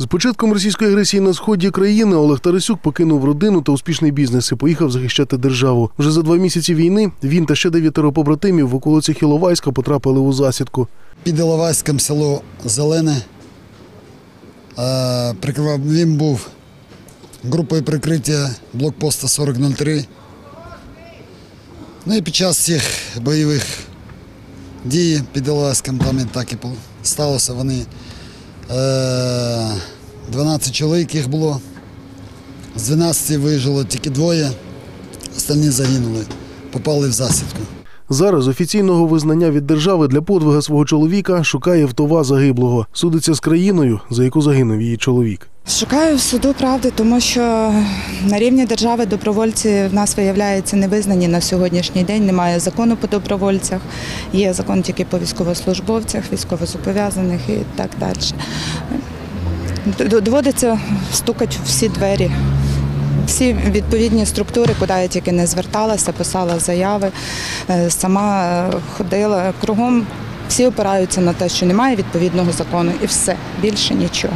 З початком російської агресії на сході країни Олег Тарасюк покинув родину та успішний бізнес і поїхав захищати державу. Вже за два місяці війни він та ще дев'ятеро побратимів в околицях Іловайська потрапили у засідку. Під Іловайськом село Зелене. Е, Прикривав він був групою прикриття блокпоста 4003. Ну і під час цих бойових дій під Іловайськом там і так і сталося. Вони 12 чоловік їх було. З 12 вижило тільки двоє, остальні загинули, попали в засідку. Зараз офіційного визнання від держави для подвига свого чоловіка шукає вдова загиблого. Судиться з країною, за яку загинув її чоловік. Шукаю в суду правди, тому що на рівні держави добровольці в нас виявляється не визнані на сьогоднішній день. Немає закону по добровольцях, є закон тільки по військовослужбовцях, військовозобов'язаних і так далі. Доводиться стукати в всі двері. Всі відповідні структури, куди я тільки не зверталася, писала заяви, е, сама ходила кругом. Всі опираються на те, що немає відповідного закону, і все більше нічого.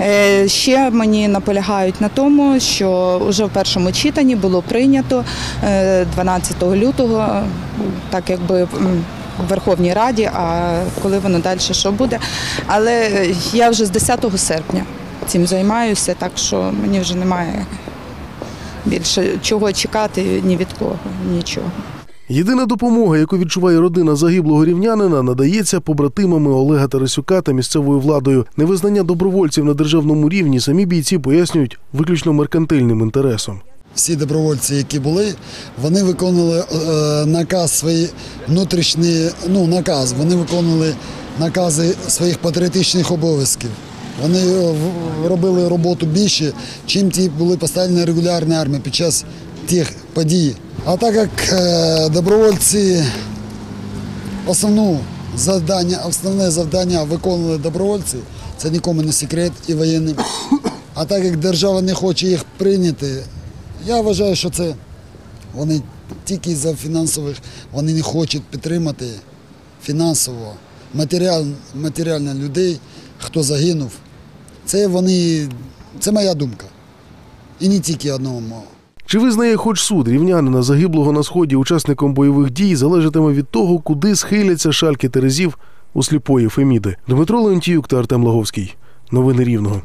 Е, Ще мені наполягають на тому, що вже в першому читанні було прийнято е, 12 лютого, е, так якби в Верховній Раді, а коли воно далі що буде. Але я вже з 10 серпня цим займаюся, так що мені вже немає більше чого чекати ні від кого, нічого. Єдина допомога, яку відчуває родина загиблого рівнянина, надається побратимами Олега Тарасюка та місцевою владою. Невизнання добровольців на державному рівні самі бійці пояснюють виключно меркантильним інтересом. всі добровольці, які були, вони виконували е, наказ свої внутрішні, ну наказ. Вони виконували накази своїх патріотичних обов'язків. Вони е, робили роботу більше, чим ті були поставлені регулярні армії під час тих подій. А так як е, добровольці основну завдання, основне завдання виконували добровольці, це нікому не секрет і воєнним. А так як держава не хоче їх прийняти, я вважаю, що це вони тільки за фінансових, вони не хочуть підтримати фінансово, матеріал, матеріально людей, хто загинув. Це вони, це моя думка. І не тільки одного мова. Чи визнає хоч суд рівнянина загиблого на сході учасником бойових дій залежатиме від того, куди схиляться шальки терезів у сліпої Феміди. Дмитро Леонтіюк та Артем Лаговський. Новини Рівного.